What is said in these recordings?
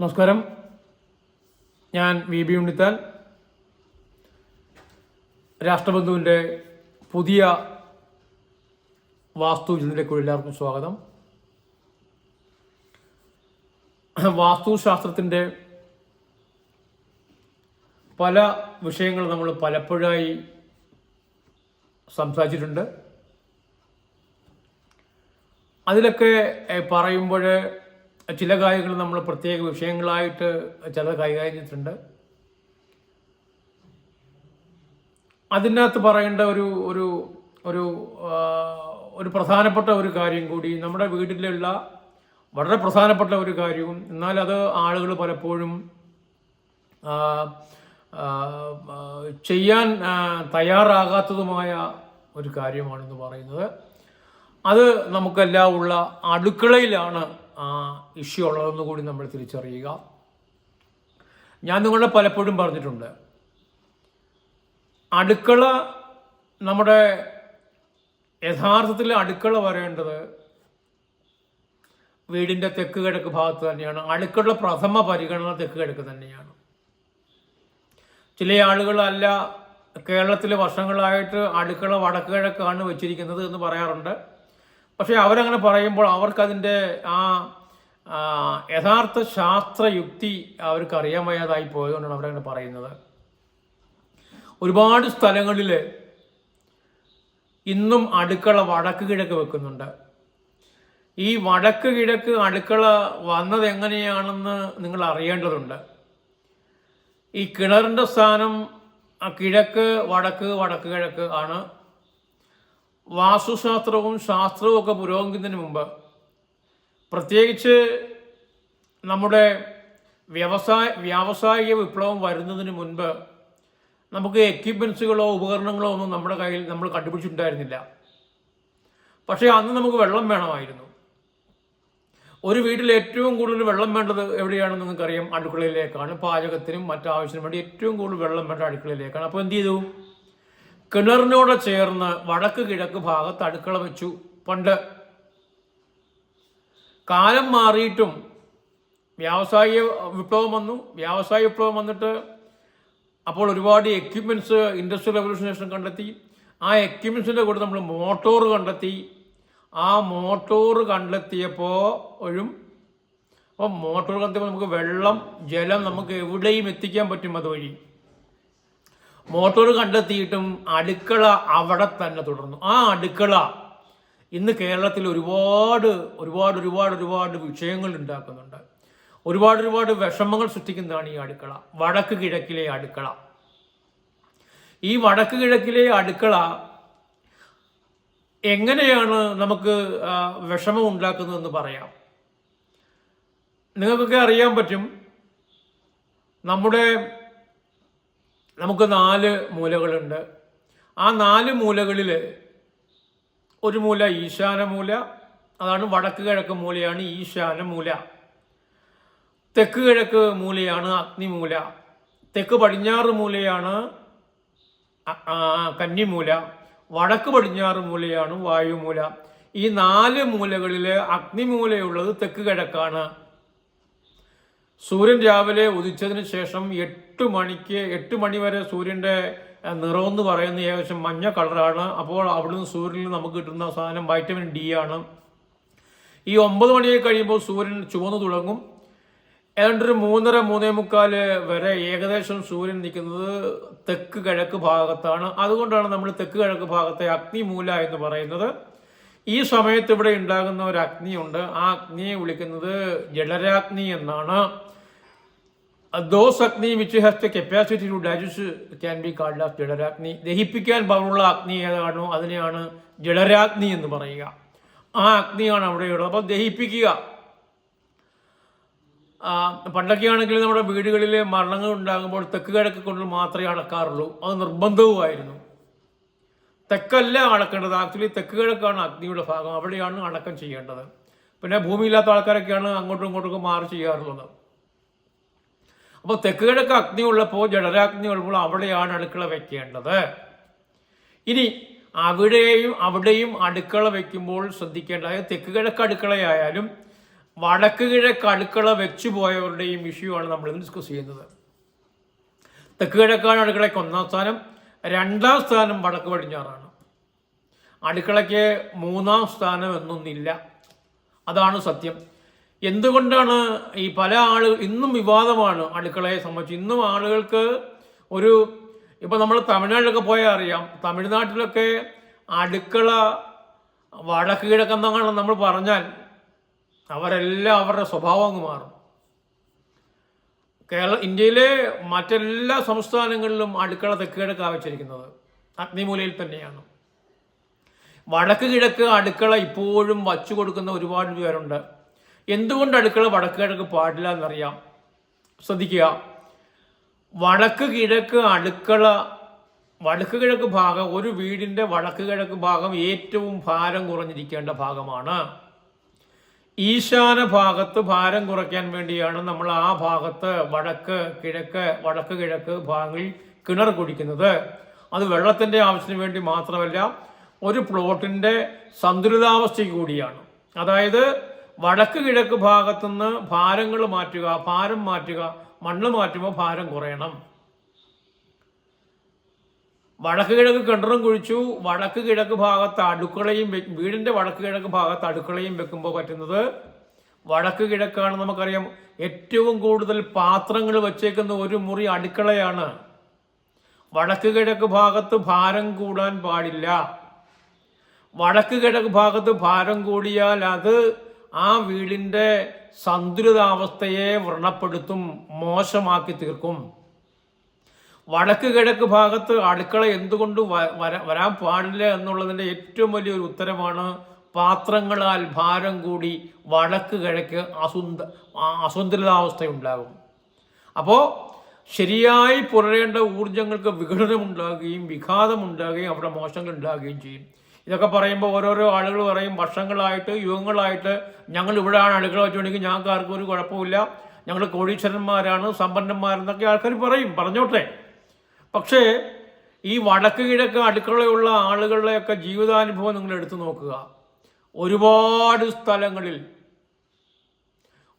നമസ്കാരം. ഞാൻ V. B. Unnithan. രാഷ്ട്രബന്ധുവിന്റെ പുതിയ വാസ്തു ഇതിലേക്ക് എല്ലാവർക്കും സ്വാഗതം. വാസ്തുശാസ്ത്രത്തിന്റെ പല വിഷയങ്ങൾ നമ്മൾ പലപ്പോഴായി സംസാരിച്ചിട്ടുണ്ട്. അതിലൊക്കെ പറയുമ്പോൾ ചില കാര്യങ്ങൾ നമ്മൾ പ്രത്യേക വിഷയങ്ങളായിട്ട് ചില കൈകാര്യം ചെയ്തിട്ടുണ്ട് അതിനകത്ത് പറയേണ്ട ഒരു ഒരു ഒരു ഒരു പ്രധാനപ്പെട്ട ഒരു കാര്യം കൂടി നമ്മുടെ വീട്ടിലുള്ള വളരെ പ്രധാനപ്പെട്ട ഒരു കാര്യവും എന്നാൽ അത് ആളുകൾ പലപ്പോഴും ചെയ്യാൻ തയ്യാറാകാത്തതുമായ ഒരു കാര്യമാണെന്ന് പറയുന്നത്. അത് നമുക്കെല്ലാം ഉള്ള അടുക്കളയിലാണ് ഇഷ്യൂ ഉള്ളതെന്ന് കൂടി നമ്മൾ തിരിച്ചറിയുക. ഞാൻ നിങ്ങളെ പലപ്പോഴും പറഞ്ഞിട്ടുണ്ട്. അടുക്കള നമ്മുടെ യഥാർത്ഥത്തിൽ അടുക്കള വരേണ്ടത് വീടിന്റെ തെക്ക് കിഴക്ക് ഭാഗത്ത് തന്നെയാണ്. അടുക്കള പ്രഥമ പരിഗണന തെക്ക് കിഴക്ക് തന്നെയാണ്. ചില ആളുകളല്ല കേരളത്തിലെ വർഷങ്ങളായിട്ട് അടുക്കള വടക്ക് കിഴക്കാണ് വെച്ചിരിക്കുന്നത് എന്ന് പറയാറുണ്ട്. പക്ഷേ അവരങ്ങനെ പറയുമ്പോൾ അവർക്കതിന്റെ ആ യഥാർത്ഥ ശാസ്ത്രയുക്തി അവർക്ക് അറിയാൻ വയ്യാതായി പോയതുകൊണ്ടാണ് അവരങ്ങനെ പറയുന്നത്. ഒരുപാട് സ്ഥലങ്ങളിൽ ഇന്നും അടുക്കള വടക്ക് കിഴക്ക് വെക്കുന്നുണ്ട്. ഈ വടക്ക് കിഴക്ക് അടുക്കള വന്നത് എങ്ങനെയാണെന്ന് നിങ്ങൾ അറിയേണ്ടതുണ്ട്. ഈ കിണറിന്റെ സ്ഥാനം കിഴക്ക് വടക്ക് വടക്ക് കിഴക്ക് ആണ്. വാസ്തുശാസ്ത്രവും ശാസ്ത്രവും ഒക്കെ പുരോഗമിക്കുന്നതിന് മുമ്പ് പ്രത്യേകിച്ച് നമ്മുടെ വ്യവസായ വ്യാവസായിക വിപ്ലവം വരുന്നതിന് മുൻപ് നമുക്ക് എക്യുപ്മെൻസുകളോ ഉപകരണങ്ങളോ ഒന്നും നമ്മുടെ കയ്യിൽ നമ്മൾ കണ്ടുപിടിച്ചിട്ടുണ്ടായിരുന്നില്ല. പക്ഷേ അന്ന് നമുക്ക് വെള്ളം വേണമായിരുന്നു. ഒരു വീട്ടിൽ ഏറ്റവും കൂടുതൽ വെള്ളം വേണ്ടത് എവിടെയാണെന്ന് നിങ്ങൾക്കറിയാം. അടുക്കളയിലേക്കാണ് പാചകത്തിനും മറ്റാവശ്യത്തിനും വേണ്ടി ഏറ്റവും കൂടുതൽ വെള്ളം വേണ്ട അടുക്കളയിലേക്കാണ്. അപ്പോൾ എന്ത് ചെയ്തു? കിണറിനോട് ചേർന്ന് വടക്ക് കിഴക്ക് ഭാഗത്ത് അടുക്കള വെച്ചു. പണ്ട് കാലം മാറിയിട്ടും വ്യാവസായിക വിപ്ലവം വന്നു. വ്യാവസായിക വിപ്ലവം വന്നിട്ട് അപ്പോൾ ഒരുപാട് എക്യുപ്മെന്റ്സ് ഇൻഡസ്ട്രിയൽ റെവല്യൂഷനേഷൻ കണ്ടെത്തി. ആ എക്യുപ്മെൻസിന്റെ കൂടെ നമ്മൾ മോട്ടോർ കണ്ടെത്തി. ആ മോട്ടോർ കണ്ടെത്തിയപ്പോൾ ഒഴും അപ്പോൾ മോട്ടോർ കണ്ടെത്തിയപ്പോൾ നമുക്ക് വെള്ളം ജലം നമുക്ക് എവിടെയും എത്തിക്കാൻ പറ്റും അതുവഴി. മോട്ടോർ കണ്ടെത്തിയിട്ടും അടുക്കള അവിടെ തന്നെ തുടർന്നു. ആ അടുക്കള ഇന്ന് കേരളത്തിൽ ഒരുപാട് ഒരുപാട് ഒരുപാട് ഒരുപാട് വിഷയങ്ങൾ ഉണ്ടാക്കുന്നുണ്ട്. ഒരുപാട് ഒരുപാട് വിഷമങ്ങൾ സൃഷ്ടിക്കുന്നതാണ് ഈ അടുക്കള. വടക്ക് കിഴക്കിലെ അടുക്കള. ഈ വടക്ക് കിഴക്കിലെ അടുക്കള എങ്ങനെയാണ് നമുക്ക് വിഷമം ഉണ്ടാക്കുന്നതെന്ന് പറയാം. നിങ്ങൾക്കൊക്കെ അറിയാൻ പറ്റും നമ്മുടെ നമുക്ക് നാല് മൂലകളുണ്ട്. ആ നാല് മൂലകളിൽ ഒരു മൂല ഈശാന മൂല അതാണ് വടക്ക് കിഴക്ക് മൂലയാണ് ഈശാന മൂല. തെക്ക് കിഴക്ക് മൂലയാണ് അഗ്നിമൂല തെക്ക് പടിഞ്ഞാറ് മൂലയാണ് കന്നിമൂല വടക്ക് പടിഞ്ഞാറ് മൂലയാണ് വായുമൂല ഈ നാല് മൂലകളിൽ അഗ്നിമൂലയുള്ളത് തെക്ക് കിഴക്കാണ്. സൂര്യൻ രാവിലെ ഉദിച്ചതിന് ശേഷം എട്ട് മണിക്ക് എട്ട് മണി വരെ സൂര്യന്റെ നിറമെന്ന് പറയുന്ന ഏകദേശം മഞ്ഞ കളറാണ്. അപ്പോൾ അവിടുന്ന് സൂര്യനിൽ നമുക്ക് കിട്ടുന്ന സാധനം വൈറ്റമിൻ ഡി ആണ്. ഈ ഒമ്പത് മണിയെ കഴിയുമ്പോൾ സൂര്യൻ ചുവന്നു തുടങ്ങും. ഏതാണ്ട് ഒരു മൂന്നര മൂന്നേ മുക്കാൽ വരെ ഏകദേശം സൂര്യൻ നിൽക്കുന്നത് തെക്ക് കിഴക്ക് ഭാഗത്താണ്. അതുകൊണ്ടാണ് നമ്മൾ തെക്ക് കിഴക്ക് ഭാഗത്തെ അഗ്നിമൂല എന്ന് പറയുന്നത്. ഈ സമയത്ത് ഇവിടെ ഉണ്ടാകുന്ന ഒരു അഗ്നിയുണ്ട്. ആ അഗ്നിയെ വിളിക്കുന്നത് ജലരാഗ്നി എന്നാണ്. ദോസ് അഗ്നി which has the capacity to digest can be called as ജലരാഗ്നി ദഹിപ്പിക്കാൻ പവറുള്ള അഗ്നി ഏതാണോ? അതിനെയാണ് ജലരാഗ്നി എന്ന് പറയുക. ആ അഗ്നിയാണ് അവിടെയുള്ളത്. അപ്പോൾ ദഹിപ്പിക്കുക. പണ്ടൊക്കെയാണെങ്കിൽ നമ്മുടെ വീടുകളിൽ മരണങ്ങൾ ഉണ്ടാകുമ്പോൾ തെക്ക് കിഴക്ക് കൊണ്ട് മാത്രമേ അടക്കാറുള്ളൂ. അത് നിർബന്ധവുമായിരുന്നു. തെക്കല്ല അടക്കേണ്ടത് ആക്ച്വലി തെക്ക് കിഴക്കാണ് അഗ്നിയുടെ ഭാഗം. അവിടെയാണ് അടക്കം ചെയ്യേണ്ടത്. പിന്നെ ഭൂമിയില്ലാത്ത ആൾക്കാരൊക്കെയാണ് അങ്ങോട്ടും ഇങ്ങോട്ടും മാറി ചെയ്യാറുള്ളത്. അപ്പോൾ തെക്ക് കിഴക്ക് അഗ്നി ഉള്ളപ്പോൾ ജഡരാഗ്നി ഉള്ളപ്പോൾ അവിടെയാണ് അടുക്കള വെക്കേണ്ടത്. ഇനി അവിടെയും അവിടെയും അടുക്കള വെക്കുമ്പോൾ ശ്രദ്ധിക്കേണ്ട അതായത് തെക്ക് കിഴക്ക് അടുക്കളയായാലും വടക്ക് കിഴക്ക് അടുക്കള വെച്ചു പോയവരുടെയും ഇഷ്യൂ ആണ് ഡിസ്കസ് ചെയ്യുന്നത്. തെക്ക് കിഴക്കാണ് അടുക്കളയ്ക്ക് ഒന്നാം സ്ഥാനം. രണ്ടാം സ്ഥാനം വടക്ക് പടിഞ്ഞാറാണ്. അടുക്കളയ്ക്ക് മൂന്നാം സ്ഥാനം എന്നൊന്നില്ല. അതാണ് സത്യം. എന്തുകൊണ്ടാണ് ഈ പല ആളുകൾ ഇന്നും വിവാദമാണ് അടുക്കളയെ സംബന്ധിച്ച്? ഇന്നും ആളുകൾക്ക് ഒരു ഇപ്പം നമ്മൾ തമിഴ്നാട്ടിലൊക്കെ പോയാൽ അറിയാം. തമിഴ്നാട്ടിലൊക്കെ അടുക്കള വടക്ക് കിഴക്കെന്നാണ് നമ്മൾ പറഞ്ഞാൽ അവരെല്ലാം അവരുടെ സ്വഭാവം അങ്ങ് മാറും. കേരള ഇന്ത്യയിലെ മറ്റെല്ലാ സംസ്ഥാനങ്ങളിലും അടുക്കള തെക്ക് കിഴക്കാ വെച്ചിരിക്കുന്നത് അഗ്നിമൂലയിൽ തന്നെയാണ്. വടക്ക് കിഴക്ക് അടുക്കള ഇപ്പോഴും വച്ചു കൊടുക്കുന്ന ഒരുപാട് പേരുണ്ട്. എന്തുകൊണ്ട് അടുക്കള വടക്ക് കിഴക്ക് പാടില്ല എന്നറിയാം. ശ്രദ്ധിക്കുക. വടക്ക് കിഴക്ക് അടുക്കള വടക്ക് കിഴക്ക് ഭാഗം ഒരു വീടിന്റെ വടക്ക് കിഴക്ക് ഭാഗം ഏറ്റവും ഭാരം കുറഞ്ഞിരിക്കേണ്ട ഭാഗമാണ്. ഈശാന ഭാഗത്ത് ഭാരം കുറയ്ക്കാൻ വേണ്ടിയാണ് നമ്മൾ ആ ഭാഗത്ത് വടക്ക് കിഴക്ക് വടക്ക് കിഴക്ക് ഭാഗങ്ങളിൽ കിണർ കുടിക്കുന്നത് അത് വെള്ളത്തിന്റെ ആവശ്യത്തിന് വേണ്ടി മാത്രമല്ല ഒരു പ്ലോട്ടിന്റെ സന്തുലിതാവസ്ഥയ്ക്ക് കൂടിയാണ്. അതായത് വടക്ക് കിഴക്ക് ഭാഗത്തുനിന്ന് ഭാരങ്ങൾ മാറ്റുക ഭാരം മാറ്റുക മണ്ണ് മാറ്റുമ്പോൾ ഭാരം കുറയണം. വടക്ക് കിഴക്ക് കിണറും കുഴിച്ചു. വടക്ക് കിഴക്ക് ഭാഗത്ത് അടുക്കളയും വീടിന്റെ വടക്ക് കിഴക്ക് ഭാഗത്ത് അടുക്കളയും വെക്കുമ്പോൾ പറ്റുന്നത് വടക്ക് കിഴക്കാണ് നമുക്കറിയാം. ഏറ്റവും കൂടുതൽ പാത്രങ്ങൾ വച്ചേക്കുന്ന ഒരു മുറി അടുക്കളയാണ്. വടക്ക് കിഴക്ക് ഭാഗത്ത് ഭാരം കൂടാൻ പാടില്ല. വടക്ക് കിഴക്ക് ഭാഗത്ത് ഭാരം കൂടിയാൽ അത് ആ വീടിന്റെ സന്തുലിതാവസ്ഥയെ വ്രണപ്പെടുത്തും മോശമാക്കി തീർക്കും. വടക്ക് കിഴക്ക് ഭാഗത്ത് അടുക്കള എന്തുകൊണ്ട് വരാൻ പാടില്ല എന്നുള്ളതിന്റെ ഏറ്റവും വലിയൊരു ഉത്തരമാണ് പാത്രങ്ങളാൽ ഭാരം കൂടി വടക്ക് കിഴക്ക് അസുന്ദ അസുന്തുലിതാവസ്ഥയുണ്ടാകും. അപ്പോൾ ശരിയായി പുലരേണ്ട ഊർജങ്ങൾക്ക് വിഘടനമുണ്ടാകുകയും വിഘാതമുണ്ടാകുകയും അവിടെ മോശങ്ങൾ ഉണ്ടാകുകയും ചെയ്യും. ഇതൊക്കെ പറയുമ്പോൾ ഓരോരോ ആളുകൾ പറയും വർഷങ്ങളായിട്ട് യുഗങ്ങളായിട്ട് ഞങ്ങൾ ഇവിടെയാണ് അടുക്കള വെച്ചുകൊണ്ടെങ്കിൽ ഞങ്ങൾക്ക് ആർക്കും ഒരു കുഴപ്പമില്ല. ഞങ്ങൾ കോടീശ്വരന്മാരാണ് സമ്പന്നന്മാരെന്നൊക്കെ ആൾക്കാർ പറയും പറഞ്ഞോട്ടെ. പക്ഷേ ഈ വടക്ക് കിഴക്ക് അടുക്കളയുള്ള ആളുകളുടെയൊക്കെ ജീവിതാനുഭവം നിങ്ങൾ എടുത്തു നോക്കുക. ഒരുപാട് സ്ഥലങ്ങളിൽ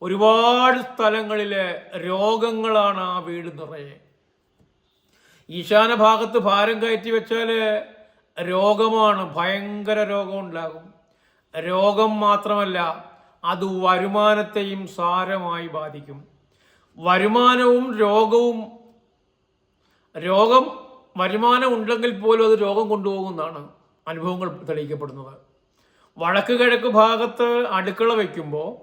ഒരുപാട് സ്ഥലങ്ങളിലെ രോഗങ്ങളാണ് ആ വീട് നിറയെ. ഈശാന ഭാഗത്ത് ഭാരം കയറ്റി വെച്ചാൽ രോഗമാണ് ഭയങ്കര രോഗം ഉണ്ടാകും. രോഗം മാത്രമല്ല അത് വരുമാനത്തെയും സാരമായി ബാധിക്കും. വരുമാനവും രോഗവും രോഗം വരുമാനം ഉണ്ടെങ്കിൽ പോലും അത് രോഗം കൊണ്ടുപോകുന്നതാണ് അനുഭവങ്ങൾ തെളിയിക്കപ്പെടുന്നത്. വടക്ക് കിഴക്ക് ഭാഗത്ത് അടുക്കള വയ്ക്കുമ്പോൾ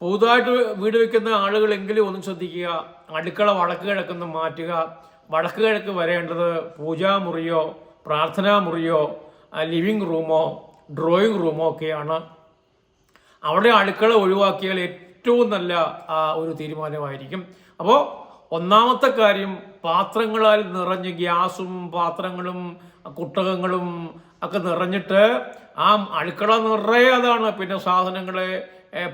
പുതുതായിട്ട് വീട് വയ്ക്കുന്ന ആളുകളെങ്കിലും ഒന്ന് ശ്രദ്ധിക്കുക. അടുക്കള വടക്ക് കിഴക്കെന്ന് മാറ്റുക. വടക്ക് കിഴക്ക് വരേണ്ടത് പൂജാമുറിയോ പ്രാർത്ഥനാ മുറിയോ ലിവിങ് റൂമോ ഡ്രോയിങ് റൂമോ ഒക്കെയാണ്. അവിടെ അടുക്കള ഒഴിവാക്കിയാൽ ഏറ്റവും നല്ല ഒരു തീരുമാനമായിരിക്കും. അപ്പോൾ ഒന്നാമത്തെ കാര്യം പാത്രങ്ങളാൽ നിറഞ്ഞ് ഗ്യാസും പാത്രങ്ങളും കുട്ടകങ്ങളും ഒക്കെ നിറഞ്ഞിട്ട് ആ അടുക്കള നിറയെ അതാണ്. പിന്നെ സാധനങ്ങളെ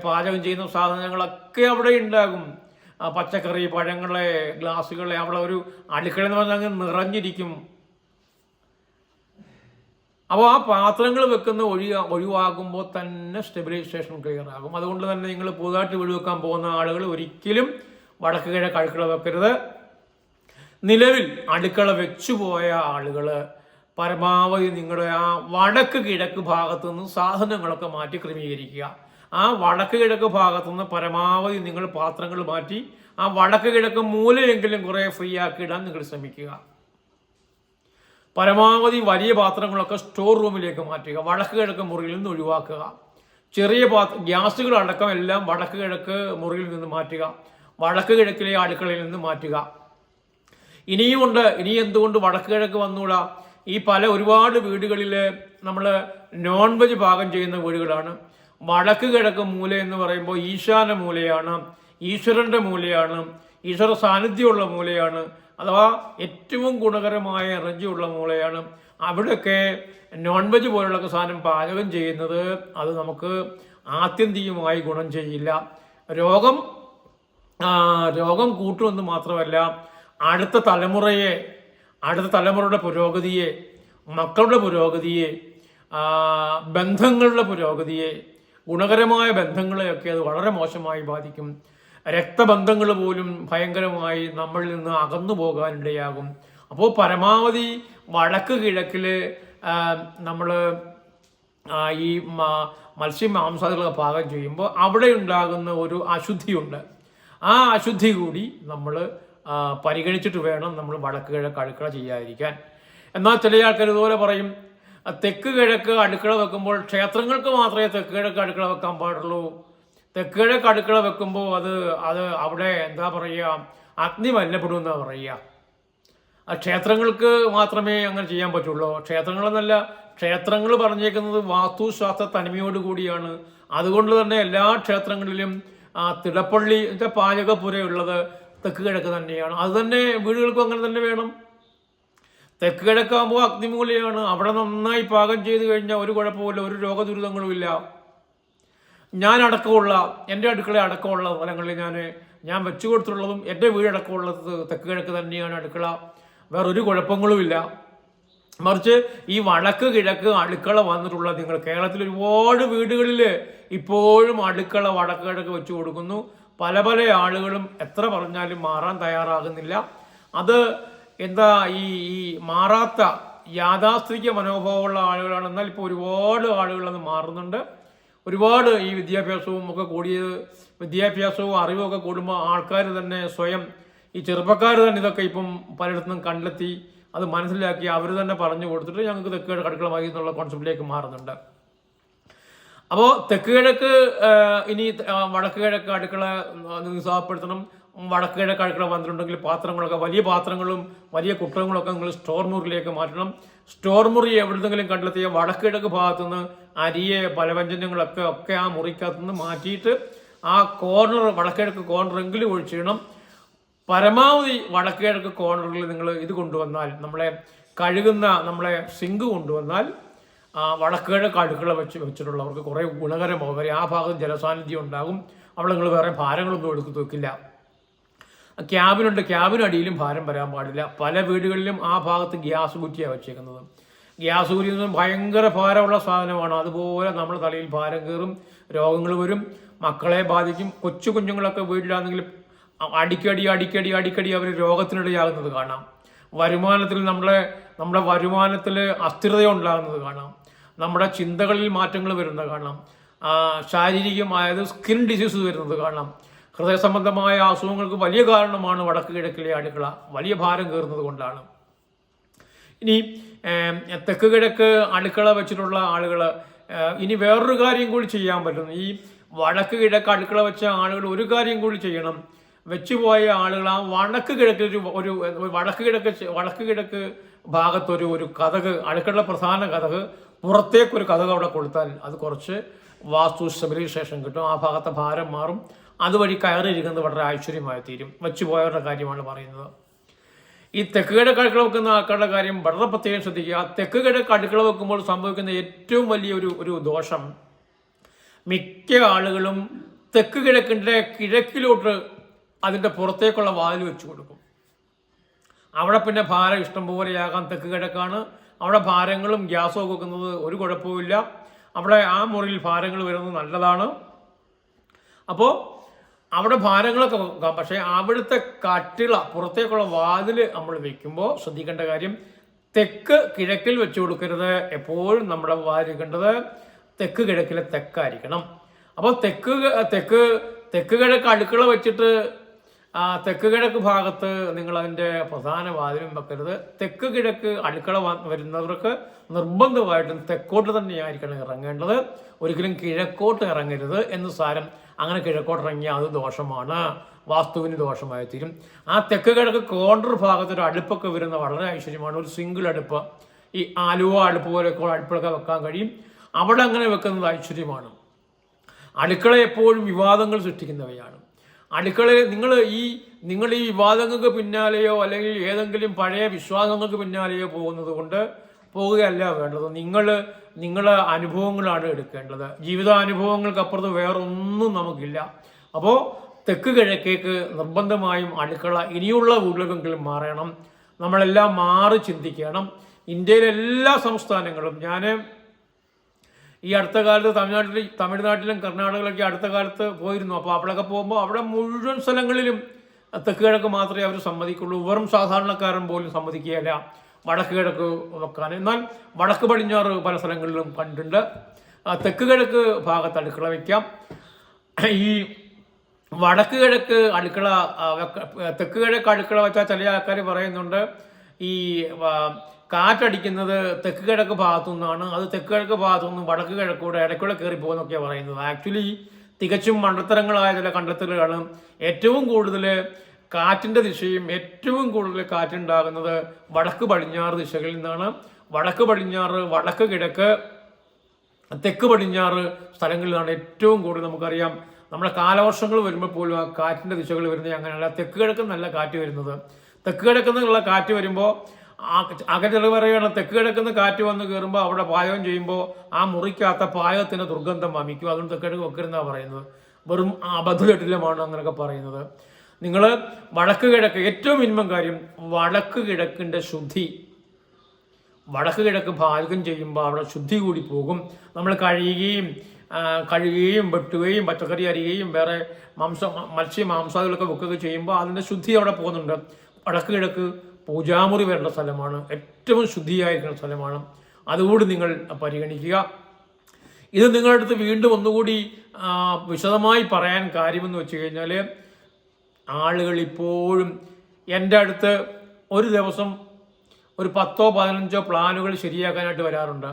പാചകം ചെയ്യുന്ന സാധനങ്ങളൊക്കെ അവിടെ ഉണ്ടാകും. പച്ചക്കറി പഴങ്ങളെ ഗ്ലാസ്സുകളെ അവിടെ ഒരു അടുക്കള എന്ന് പറഞ്ഞാൽ അങ്ങ് നിറഞ്ഞിരിക്കും. അപ്പോൾ ആ പാത്രങ്ങൾ വെക്കുന്ന ഒഴി ഒഴിവാകുമ്പോൾ തന്നെ സ്റ്റെബിലൈസേഷൻ ക്ലിയർ ആകും. അതുകൊണ്ട് തന്നെ നിങ്ങൾ പുതുതായിട്ട് വീട് പോകുന്ന ആളുകൾ ഒരിക്കലും വടക്ക് കിഴക്ക് അടുക്കള വെക്കരുത്. നിലവിൽ അടുക്കള വെച്ചുപോയ ആളുകൾ പരമാവധി നിങ്ങളുടെ ആ വടക്ക് കിഴക്ക് ഭാഗത്തു നിന്ന് സാധനങ്ങളൊക്കെ മാറ്റി ക്രമീകരിക്കുക. ആ വടക്ക് കിഴക്ക് ഭാഗത്തു നിന്ന് പരമാവധി നിങ്ങൾ പാത്രങ്ങൾ മാറ്റി ആ വടക്ക് കിഴക്ക് മൂലയെങ്കിലും കുറേ ഫ്രീ ആക്കി ഇടാൻ നിങ്ങൾ ശ്രമിക്കുക. പരമാവധി വലിയ പാത്രങ്ങളൊക്കെ സ്റ്റോർ റൂമിലേക്ക് മാറ്റുക. വടക്ക് കിഴക്ക് മുറിയിൽ നിന്ന് ഒഴിവാക്കുക. ചെറിയ പാത്ര ഗ്യാസുകൾ അടക്കം എല്ലാം വടക്ക് കിഴക്ക് മുറിയിൽ നിന്ന് മാറ്റുക. വടക്ക് കിഴക്കിലെ അടുക്കളയിൽ നിന്ന് മാറ്റുക. ഇനിയുമുണ്ട്. ഇനി എന്തുകൊണ്ട് വടക്ക് കിഴക്ക് വന്നുകൂടാ ഈ പല ഒരുപാട് വീടുകളിൽ നമ്മൾ നോൺ വെജ് പാകം ചെയ്യുന്ന വീടുകളാണ്. വടക്ക് കിഴക്ക് മൂല എന്ന് പറയുമ്പോൾ ഈശാന മൂലയാണ് ഈശ്വരന്റെ മൂലയാണ് ഈശ്വര സാന്നിധ്യമുള്ള മൂലയാണ് അഥവാ ഏറ്റവും ഗുണകരമായ എനർജിയുള്ള മൂലയാണ്. അവിടെയൊക്കെ നോൺ വെജ് പോലുള്ള സാധനം പാചകം ചെയ്യുന്നത് അത് നമുക്ക് ആത്യന്തികമായി ഗുണം ചെയ്യില്ല. രോഗം രോഗം കൂട്ടുമെന്ന് മാത്രമല്ല അടുത്ത തലമുറയെ അടുത്ത തലമുറയുടെ പുരോഗതിയെ മക്കളുടെ പുരോഗതിയെ ബന്ധങ്ങളുടെ പുരോഗതിയെ ഗുണകരമായ ബന്ധങ്ങളെയൊക്കെ അത് വളരെ മോശമായി ബാധിക്കും. രക്തബന്ധങ്ങൾ പോലും ഭയങ്കരമായി നമ്മളിൽ നിന്ന് അകന്നു പോകാനിടയാകും. അപ്പോൾ പരമാവധി വടക്ക് കിഴക്കിൽ നമ്മൾ ഈ മത്സ്യം മാംസാദികളൊക്കെ പാകം ചെയ്യുമ്പോൾ അവിടെ ഉണ്ടാകുന്ന ഒരു അശുദ്ധിയുണ്ട്. ആ അശുദ്ധി കൂടി നമ്മൾ പരിഗണിച്ചിട്ട് വേണം നമ്മൾ വടക്ക് കിഴക്ക് അടുക്കള ചെയ്യാതിരിക്കാൻ. എന്നാൽ ചില ആൾക്കാർ ഇതുപോലെ പറയും "ആ, തെക്ക് കിഴക്ക് അടുക്കള വെക്കുമ്പോൾ ക്ഷേത്രങ്ങൾക്ക് മാത്രമേ തെക്ക് കിഴക്ക് അടുക്കള വെക്കാൻ പാടുള്ളൂ. തെക്ക് കിഴക്ക് അടുക്കള വെക്കുമ്പോൾ അത് അത് അവിടെ എന്താ പറയുക അഗ്നി മലിനപ്പെടുമെന്നാണ് പറയുക. ആ ക്ഷേത്രങ്ങൾക്ക് മാത്രമേ അങ്ങനെ ചെയ്യാൻ പറ്റുള്ളൂ. ക്ഷേത്രങ്ങളെന്നല്ല ക്ഷേത്രങ്ങൾ പറഞ്ഞേക്കുന്നത് വാസ്തുശാസ്ത്ര തനിമയോട് കൂടിയാണ്. അതുകൊണ്ട് തന്നെ എല്ലാ ക്ഷേത്രങ്ങളിലും തിടപ്പള്ളി എന്നുവെച്ചാൽ പാചകപ്പുരയുള്ളത്. തെക്ക് കിഴക്ക് തന്നെയാണ്. അത് തന്നെ വീടുകൾക്കും അങ്ങനെ തന്നെ വേണം. തെക്ക് കിഴക്കാകുമ്പോൾ അഗ്നിമൂലയാണ്. അവിടെ നന്നായി പാകം ചെയ്തു കഴിഞ്ഞാൽ ഒരു കുഴപ്പമില്ല ഒരു രോഗദുരിതങ്ങളുമില്ല ഞാൻ അടക്കമുള്ള എന്റെ അടുക്കള അടക്കമുള്ള സ്ഥലങ്ങളിൽ ഞാൻ ഞാൻ വെച്ചു കൊടുത്തിട്ടുള്ളതും എന്റെ വീടടക്കമുള്ളത് തെക്ക് കിഴക്ക് തന്നെയാണ് അടുക്കള. വേറൊരു കുഴപ്പങ്ങളുമില്ല. മറിച്ച് ഈ വടക്ക് കിഴക്ക് അടുക്കള വന്നിട്ടുള്ള നിങ്ങൾ കേരളത്തിൽ ഒരുപാട് വീടുകളിൽ ഇപ്പോഴും അടുക്കള വടക്ക് കിഴക്ക് വെച്ചു കൊടുക്കുന്നു. പല പല ആളുകളും എത്ര പറഞ്ഞാലും മാറാൻ തയ്യാറാകുന്നില്ല. അത് എന്താ ഈ ഈ മാറാത്ത യാഥാസ്ഥിതിക മനോഭാവമുള്ള ആളുകളാണ് എന്നാൽ ഇപ്പോൾ ഒരുപാട് ആളുകൾ അത് മാറുന്നുണ്ട്. ഒരുപാട് ഈ വിദ്യാഭ്യാസവും ഒക്കെ കൂടിയത് വിദ്യാഭ്യാസവും അറിവും ഒക്കെ കൂടുമ്പോൾ ആൾക്കാർ തന്നെ സ്വയം ഈ ചെറുപ്പക്കാർ തന്നെ ഇതൊക്കെ ഇപ്പം പലയിടത്തും കണ്ടെത്തി അത് മനസ്സിലാക്കി അവർ തന്നെ പറഞ്ഞു കൊടുത്തിട്ട് ഞങ്ങൾക്ക് തെക്കേട് കടുക്കളമായി എന്നുള്ള കോൺസെപ്റ്റിലേക്ക് മാറുന്നുണ്ട്. അപ്പോൾ തെക്ക് കിഴക്ക് ഇനി വടക്ക് കിഴക്ക് അടുക്കള നിരുത്സാഹപ്പെടുത്തണം വടക്ക് കിഴക്ക് അടുക്കള വന്നിട്ടുണ്ടെങ്കിൽ പാത്രങ്ങളൊക്കെ വലിയ പാത്രങ്ങളും വലിയ കുട്ടകങ്ങളൊക്കെ നിങ്ങൾ സ്റ്റോർ മുറിയിലേക്ക് മാറ്റണം. സ്റ്റോർ മുറി എവിടെന്നെങ്കിലും കണ്ടെത്തിയ വടക്ക് കിഴക്ക് ഭാഗത്തുനിന്ന് അരിയെ പലവ്യഞ്ജനങ്ങളൊക്കെ ഒക്കെ ആ മുറിക്കകത്തുനിന്ന് മാറ്റിയിട്ട് ആ കോർണർ വടക്കിഴക്ക് കോർണറെങ്കിലും ഒഴിച്ചിടണം. പരമാവധി വടക്ക് കിഴക്ക് കോർണറിൽ നിങ്ങൾ ഇത് കൊണ്ടുവന്നാൽ നമ്മളെ കഴുകുന്ന നമ്മളെ സിങ്ക് കൊണ്ടുവന്നാൽ ആ വടക്ക് കിഴക്ക് അടുക്കള വെച്ച് വെച്ചിട്ടുള്ളവർക്ക് കുറേ ഗുണകരമാകും വരെ ആ ഭാഗത്ത് ജലസാന്നിധ്യം ഉണ്ടാകും. അവിടെ നിങ്ങൾ വേറെ ഭാരങ്ങളൊന്നും എടുത്ത് വെക്കില്ല ക്യാബിനുണ്ട്. ക്യാബിനടിയിലും ഭാരം വരാൻ പാടില്ല. പല വീടുകളിലും ആ ഭാഗത്ത് ഗ്യാസ് കുറ്റിയാണ് വെച്ചേക്കുന്നത്. ഗ്യാസ് കുറ്റി എന്ന് ഭയങ്കര ഭാരമുള്ള സാധനമാണ്. അതുപോലെ നമ്മൾ തലയിൽ ഭാരം കയറും രോഗങ്ങൾ വരും മക്കളെ ബാധിക്കും. കൊച്ചു കുഞ്ഞുങ്ങളൊക്കെ വീട്ടിലാണെങ്കിൽ അടിക്കടി അടിക്കടി അടിക്കടി അവർ രോഗത്തിനിടയാകുന്നത് കാണാം. വരുമാനത്തിൽ നമ്മളെ നമ്മുടെ വരുമാനത്തിൽ അസ്ഥിരത ഉണ്ടാകുന്നത് കാണാം. നമ്മുടെ ചിന്തകളിൽ മാറ്റങ്ങൾ വരുന്നത് കാണാം. ശാരീരികമായത് സ്കിൻ ഡിസീസ് വരുന്നത് കാണാം. ഹൃദയ സംബന്ധമായ അസുഖങ്ങൾക്ക് വലിയ കാരണമാണ് വടക്ക് കിഴക്കിലെ അടുക്കള. വലിയ ഭാരം കയറുന്നത് കൊണ്ടാണ്. ഇനി തെക്ക് കിഴക്ക് അടുക്കള വെച്ചിട്ടുള്ള ആളുകൾ ഇനി വേറൊരു കാര്യം കൂടി ചെയ്യാൻ പറ്റുന്നു. ഈ വടക്ക് കിഴക്ക് അടുക്കള വെച്ച ആളുകൾ ഒരു കാര്യം കൂടി ചെയ്യണം. വെച്ചുപോയ ആളുകൾ ആ വടക്ക് കിഴക്ക് ഒരു ഒരു വടക്ക് കിഴക്ക് വടക്ക് കിഴക്ക് ഭാഗത്തൊരു ഒരു കഥക് അടുക്കള പ്രധാന കഥക് പുറത്തേക്കൊരു കഥ അവിടെ കൊടുത്താൽ അത് കുറച്ച് വാസ്തു സ്റ്റെബിലൈസേഷൻ കിട്ടും. ആ ഭാഗത്തെ ഭാരം മാറും. അതുവഴി കയറിയിരിക്കുന്നത് വളരെ ഐശ്വര്യമായി തീരും. വെച്ചുപോയവരുടെ കാര്യമാണ് പറയുന്നത്. ഈ തെക്ക് കിഴക്ക് അടുക്കള വെക്കുന്ന ആൾക്കാരുടെ കാര്യം വളരെ പ്രത്യേകം ശ്രദ്ധിക്കുക. തെക്ക് കിഴക്ക് അടുക്കള വെക്കുമ്പോൾ സംഭവിക്കുന്ന ഏറ്റവും വലിയ ഒരു ഒരു ദോഷം മിക്ക ആളുകളും തെക്ക് കിഴക്കിന്റെ കിഴക്കിലോട്ട് അതിന്റെ പുറത്തേക്കുള്ള വാതിൽ വെച്ചു കൊടുക്കും. അവിടെ പിന്നെ ഭാരം ഇഷ്ടം പോലെയാകാൻ തെക്ക് കിഴക്കാണ് അവിടെ ഭാരങ്ങളും ഗ്യാസും ഒക്കെ വെക്കുന്നത് ഒരു കുഴപ്പവുമില്ല. അവിടെ ആ മുറിയിൽ ഭാരങ്ങൾ വരുന്നത് നല്ലതാണ്. അപ്പോൾ അവിടെ ഭാരങ്ങളൊക്കെ വെക്കാം. പക്ഷേ അവിടുത്തെ കട്ടിള പുറത്തേക്കുള്ള വാതിൽ നമ്മൾ വെക്കുമ്പോൾ ശ്രദ്ധിക്കേണ്ട കാര്യം തെക്ക് കിഴക്കിൽ വെച്ച് കൊടുക്കരുത്. എപ്പോഴും നമ്മുടെ വാരിക്കേണ്ടത് തെക്ക് കിഴക്കിലെ തെക്കായിരിക്കണം. അപ്പോൾ തെക്ക് തെക്ക് തെക്ക് കിഴക്ക് അടുക്കള വെച്ചിട്ട് തെക്ക് കിഴക്ക് ഭാഗത്ത് നിങ്ങൾ അതിന്റെ പ്രധാന വാതിലും വെക്കരുത്. തെക്ക് കിഴക്ക് അടുക്കള വരുന്നവർക്ക് നിർബന്ധമായിട്ടും തെക്കോട്ട് തന്നെയായിരിക്കണം ഇറങ്ങേണ്ടത്. ഒരിക്കലും കിഴക്കോട്ട് ഇറങ്ങരുത് എന്ന് സാരം. അങ്ങനെ കിഴക്കോട്ട് ഇറങ്ങിയാൽ അത് ദോഷമാണ്. വാസ്തുവിന് ദോഷമായി തീരും. ആ തെക്ക് കിഴക്ക് കോണ്ടർ ഭാഗത്ത് ഒരു അടുപ്പൊക്കെ വരുന്ന വളരെ ഐശ്വര്യമാണ്. ഒരു സിംഗിൾ അടുപ്പ്. ഈ ആലുവ അടുപ്പ് പോലെയൊക്കെ അടുപ്പൊക്കെ വെക്കാൻ കഴിയും. അവിടെ അങ്ങനെ വെക്കുന്നത് ഐശ്വര്യമാണ്. അടുക്കള എപ്പോഴും വിവാദങ്ങൾ സൃഷ്ടിക്കുന്നവയാണ്. അടുക്കളയിൽ നിങ്ങൾ ഈ നിങ്ങൾ ഈ വിവാദങ്ങൾക്ക് പിന്നാലെയോ അല്ലെങ്കിൽ ഏതെങ്കിലും പഴയ വിശ്വാസങ്ങൾക്ക് പിന്നാലെയോ പോകുന്നത് കൊണ്ട് പോവുകയല്ല വേണ്ടത്. നിങ്ങൾ നിങ്ങളെ അനുഭവങ്ങളാണ് എടുക്കേണ്ടത്. ജീവിതാനുഭവങ്ങൾക്കപ്പുറത്ത് വേറൊന്നും നമുക്കില്ല. അപ്പോൾ തെക്ക് കിഴക്കേക്ക് നിർബന്ധമായും അടുക്കള ഇനിയുള്ള വീടുകളെങ്കിലും മാറണം. നമ്മളെല്ലാം മാറി ചിന്തിക്കണം. ഇന്ത്യയിലെ എല്ലാ സംസ്ഥാനങ്ങളും ഞാൻ ഈ അടുത്ത കാലത്ത് തമിഴ്നാട്ടിൽ തമിഴ്നാട്ടിലും കർണാടകയിലൊക്കെ അടുത്ത കാലത്ത് പോയിരുന്നു. അപ്പോൾ അവിടെയൊക്കെ പോകുമ്പോൾ അവിടെ മുഴുവൻ സ്ഥലങ്ങളിലും തെക്ക് കിഴക്ക് മാത്രമേ അവർ സമ്മതിക്കുള്ളൂ. വെറും സാധാരണക്കാരൻ പോലും സമ്മതിക്കുകയില്ല വടക്ക് കിഴക്ക് വെക്കാൻ. എന്നാൽ വടക്ക് പടിഞ്ഞാറ് പല സ്ഥലങ്ങളിലും കണ്ടിട്ടുണ്ട്. തെക്ക് കിഴക്ക് ഭാഗത്ത് അടുക്കള വയ്ക്കാം ഈ വടക്ക് കിഴക്ക് അടുക്കള തെക്ക് കിഴക്ക് അടുക്കള വെച്ചാൽ ചില ആൾക്കാർ പറയുന്നുണ്ട് ഈ കാറ്റടിക്കുന്നത് തെക്ക് കിഴക്ക് ഭാഗത്തു നിന്നാണ് അത് തെക്ക് കിഴക്ക് ഭാഗത്തു നിന്നും വടക്ക് കിഴക്കൂടെ ഇടയ്ക്കൂടെ കയറി പോകുന്നൊക്കെയാണ് പറയുന്നത്. ആക്ച്വലി തികച്ചും മണ്ടത്തരങ്ങളായ ചില കണ്ടെത്തലുകളാണ് ഏറ്റവും കൂടുതൽ കാറ്റിന്റെ ദിശയും ഏറ്റവും കൂടുതൽ കാറ്റുണ്ടാകുന്നത് വടക്ക് പടിഞ്ഞാറ് ദിശകളിൽ നിന്നാണ്. വടക്ക് പടിഞ്ഞാറ് വടക്ക് കിഴക്ക് തെക്ക് പടിഞ്ഞാറ് സ്ഥലങ്ങളിലാണ് ഏറ്റവും കൂടുതൽ നമുക്കറിയാം. നമ്മുടെ കാലവർഷങ്ങൾ വരുമ്പോൾ പോലും ആ കാറ്റിന്റെ ദിശകൾ വരുന്നത് അങ്ങനെയല്ല. തെക്ക് കിഴക്ക് നല്ല കാറ്റ് വരുന്നത്. തെക്ക് കിഴക്കുന്നുള്ള കാറ്റ് വരുമ്പോൾ അകലെ പറയുകയാണ് തെക്ക് കിഴക്കുന്ന കാറ്റ് വന്ന് കയറുമ്പോൾ അവിടെ പായം ചെയ്യുമ്പോൾ ആ മുറിക്കാത്ത പായത്തിന് ദുർഗന്ധം വമിക്കും. അതുകൊണ്ട് തെക്ക് കിഴക്ക് വെക്കരുതെന്നാണ് പറയുന്നത്. വെറും അബദ്ധജട്ടിലമാണ് അങ്ങനെയൊക്കെ പറയുന്നത്. നിങ്ങൾ വടക്ക് കിഴക്ക് ഏറ്റവും മിനിമം കാര്യം വടക്ക് കിഴക്കിന്റെ ശുദ്ധി. വടക്ക് കിഴക്ക് പാചകം ചെയ്യുമ്പോൾ അവിടെ ശുദ്ധി കൂടി പോകും. നമ്മൾ കഴുകുകയും കഴുകുകയും വെട്ടുകയും പച്ചക്കറി അരിയുകയും വേറെ മാംസ മത്സ്യ മാംസാദികളൊക്കെ വെക്കുകയൊക്കെ ചെയ്യുമ്പോൾ അതിന്റെ ശുദ്ധി അവിടെ പോകുന്നുണ്ട്. വടക്ക് കിഴക്ക് പൂജാമുറി വരേണ്ട സ്ഥലമാണ് ഏറ്റവും ശുദ്ധിയായിരിക്കുന്ന സ്ഥലമാണ്. അതുകൂടി നിങ്ങൾ പരിഗണിക്കുക. ഇത് നിങ്ങളുടെ അടുത്ത് വീണ്ടും ഒന്നുകൂടി വിശദമായി പറയാൻ കാര്യമെന്ന് വെച്ച് കഴിഞ്ഞാൽ ആളുകൾ ഇപ്പോഴും എന്റെ അടുത്ത് ഒരു ദിവസം ഒരു പത്തോ പതിനഞ്ചോ പ്ലാനുകൾ ശരിയാക്കാനായിട്ട് വരാറുണ്ട്.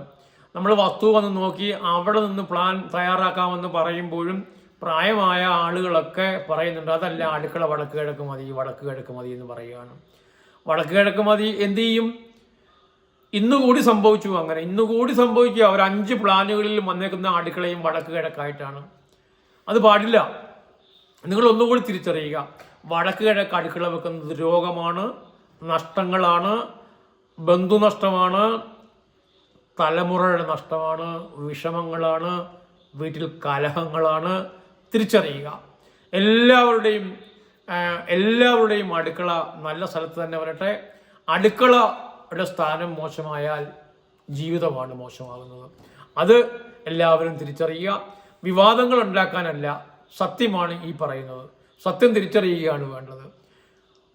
നമ്മൾ വസ്തു വന്ന് നോക്കി അവിടെ നിന്ന് പ്ലാൻ തയ്യാറാക്കാമെന്ന് പറയുമ്പോഴും പ്രായമായ ആളുകളൊക്കെ പറയുന്നുണ്ട് അതല്ല അടുക്കള വടക്ക് കിഴക്ക് മതി വടക്ക് കിഴക്ക് മതി എന്ന് പറയുകയാണ്. വടക്ക് കിഴക്ക് മതി എന്ത് ചെയ്യും? ഇന്നുകൂടി സംഭവിച്ചു അങ്ങനെ. ഇന്നുകൂടി സംഭവിക്കുക. അവർ അഞ്ച് പ്ലാനുകളിൽ വന്നേക്കുന്ന അടുക്കളയും വടക്ക് കിഴക്കായിട്ടാണ്. അത് പാടില്ല. നിങ്ങൾ ഒന്നുകൂടി തിരിച്ചറിയുക. വടക്ക് കിഴക്ക് അടുക്കള വെക്കുന്നത് രോഗമാണ് നഷ്ടങ്ങളാണ് ബന്ധുനഷ്ടമാണ് തലമുറയുടെ നഷ്ടമാണ് വിഷമങ്ങളാണ് വീട്ടിൽ കലഹങ്ങളാണ്. തിരിച്ചറിയുക. എല്ലാവരുടെയും എല്ലാവരുടെയും അടുക്കള നല്ല സ്ഥലത്ത് തന്നെ വരട്ടെ. അടുക്കളയുടെ സ്ഥാനം മോശമായാൽ ജീവിതമാണ് മോശമാകുന്നത്. അത് എല്ലാവരും തിരിച്ചറിയുക. വിവാദങ്ങൾ ഉണ്ടാക്കാനല്ല സത്യമാണ് ഈ പറയുന്നത്. സത്യം തിരിച്ചറിയുകയാണ് വേണ്ടത്.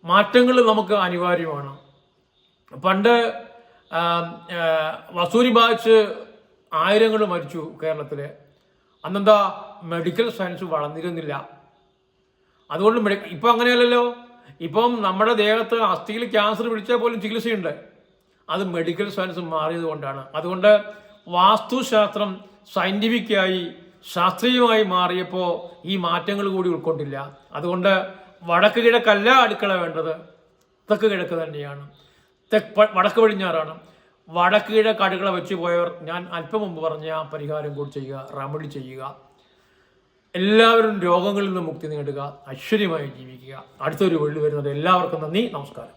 മാറ്റങ്ങൾ നമുക്ക് അനിവാര്യമാണ്. പണ്ട് വസൂരി ബാധിച്ച് ആയിരങ്ങൾ മരിച്ചു കേരളത്തിൽ അന്നെന്താ മെഡിക്കൽ സയൻസ് വളർന്നിരുന്നില്ല. അതുകൊണ്ട് ഇപ്പം അങ്ങനെയല്ലല്ലോ. ഇപ്പം നമ്മുടെ ദേഹത്ത് അസ്ഥിയിൽ ക്യാൻസർ പിടിച്ചാൽ പോലും ചികിത്സയുണ്ട്. അത് മെഡിക്കൽ സയൻസ് മാറിയത് കൊണ്ടാണ്. അതുകൊണ്ട് വാസ്തുശാസ്ത്രം സയന്റിഫിക്കായി ശാസ്ത്രീയമായി മാറിയപ്പോൾ ഈ മാറ്റങ്ങൾ കൂടി ഉൾക്കൊണ്ടില്ല. അതുകൊണ്ട് വടക്ക് കിഴക്കല്ല അടുക്കള വേണ്ടത്. തെക്ക് കിഴക്ക് തന്നെയാണ്. തെക്ക് വടക്ക് പടിഞ്ഞാറാണ്. വടക്ക് കിഴക്ക് അടുക്കള വെച്ച് പോയവർ ഞാൻ അല്പം മുമ്പ് പറഞ്ഞ പരിഹാരം കൂടി ചെയ്യുക റമഡി ചെയ്യുക. എല്ലാവരും രോഗങ്ങളിൽ നിന്ന് മുക്തി നേടുക ഐശ്വര്യമായി ജീവിക്കുക. അടുത്തൊരു വെള്ളി വരുന്നത് എല്ലാവർക്കും നന്ദി നമസ്കാരം.